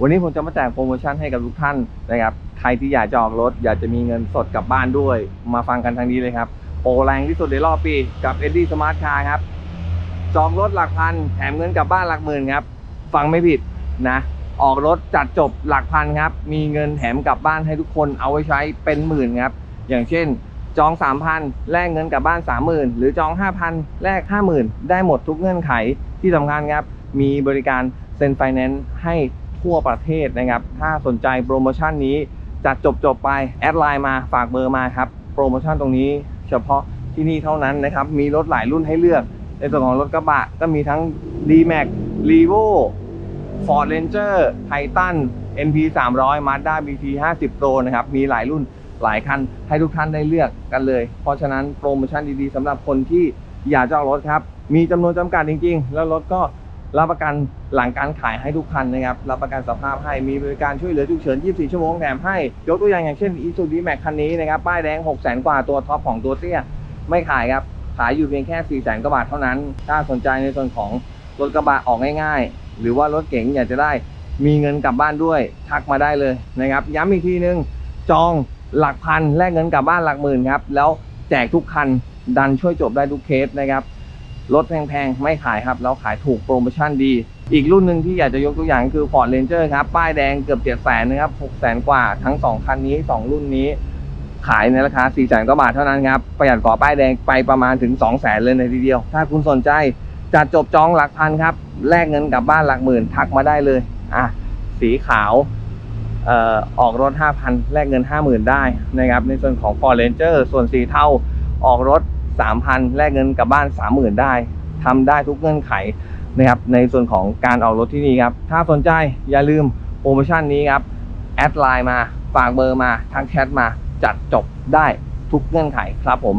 วันนี้ผมจะมาแจกโปรโมชั่นให้กับทุกท่านนะครับ ใครที่อยากจะออกรถ อยากจะมีเงินสดกลับบ้านด้วย มาฟังกันทางนี้เลยครับ โปรแรงที่สุดในรอบปีกับ e d d y Smart Car ครับ จองรถหลักพัน แถมเงินกลับบ้านหลักหมื่นครับ ฟังไม่ผิดนะ ออกรถจัดจบหลักพันครับ มีเงินแถมกลับบ้านให้ทุกคนเอาไว้ใช้เป็นหมื่นครับ อย่างเช่น จอง 3,000แลกเงินกลับบ้าน 30,000 หรือจอง 5,000แลก50,000 ได้หมดทุกเงื่อนไขที่สำคัญครับ มีบริการเซ็นไฟแนนซ์ให้ ทั่วประเทศนะครับ ถ้าสนใจโปรโมชั่นนี้จัดจบจบไป แอดไลน์มาฝากเบอร์มาครับ โปรโมชั่นตรงนี้เฉพาะที่นี่เท่านั้นนะครับ มีรถหลายรุ่นให้เลือก ในส่วนของรถกระบะก็มีทั้ง D-Max, r e v o Ford Ranger Titan NP 300 Mazda BT 50 Pro นะครับ มีหลายรุ่นหลายคันให้ทุกท่านได้เลือกกันเลย เพราะฉะนั้นโปรโมชั่นดีๆสำหรับคนที่อยากจะเอารถครับ มีจำนวนจำกัดจริง ๆ แล้วรถก็ รับประกันหลังการขายให้ทุกคันนะครับ รับประกันสภาพให้ มีบริการช่วยเหลือฉุกเฉิน 24 ชั่วโมงแถมให้ ยกตัวอย่างอย่างเช่น Isuzu Max คันนี้นะครับ ป้ายแดง 6 0 0 0 0 กว่าตัวท็อปของตัวเตี้ย ไม่ขายครับ ขายอยู่เพียงแค่4 0 0 0 0 0 กว่าบาทเท่านั้น ถ้าสนใจในส่วนของรถกระบะออกง่ายๆ หรือว่ารถเก๋งอยากจะได้ มีเงินกลับบ้านด้วย ทักมาได้เลยนะครับ ย้ำอีกทีนึง จองหลักพันแลกเงินกลับบ้านหลักหมื่นครับ แล้วแจกทุกคัน ดันช่วยจบได้ทุกเคสนะครับ รถแพงๆ ไม่ขายครับแล้วขายถูกโปรโมชั่นดี อีกรุ่นหนึ่งที่อยากจะยกตัวอย่างคือ Ford Ranger ครับ ป้ายแดงเกือบ7 0 0 0 0นะครับ6 0 0 0 0กว่าทั้ง 2 คันนี้ 2 รุ่นนี้ ขายในราคา 4 0 0 0 0กว่าบาทเท่านั้นครับ ประหยัดกว่าป้ายแดงไปประมาณถึง 2 0 0 0 0 0เลยในทีเดียว ถ้าคุณสนใจจัดจบจองหลักพันครับแลกเงินกลับบ้านหลักหมื่นทักมาได้เลยอะสีขาวเอ่อออกรถ 5,000 แลกเงิน 50,000 ได้นะครับในส่วนของ Ford Ranger ส่วนสีเทาออกรถ 3,000แลกเงินกลับบ้าน 30,000 ได้ทำได้ทุกเงื่อนไขนะครับในส่วนของการออกรถที่นี่ครับ ถ้าสนใจอย่าลืมโปรโมชั่นนี้ครับ แอดไลน์มา ฝากเบอร์มา ทางแชทมาจัดจบได้ทุกเงื่อนไขครับผม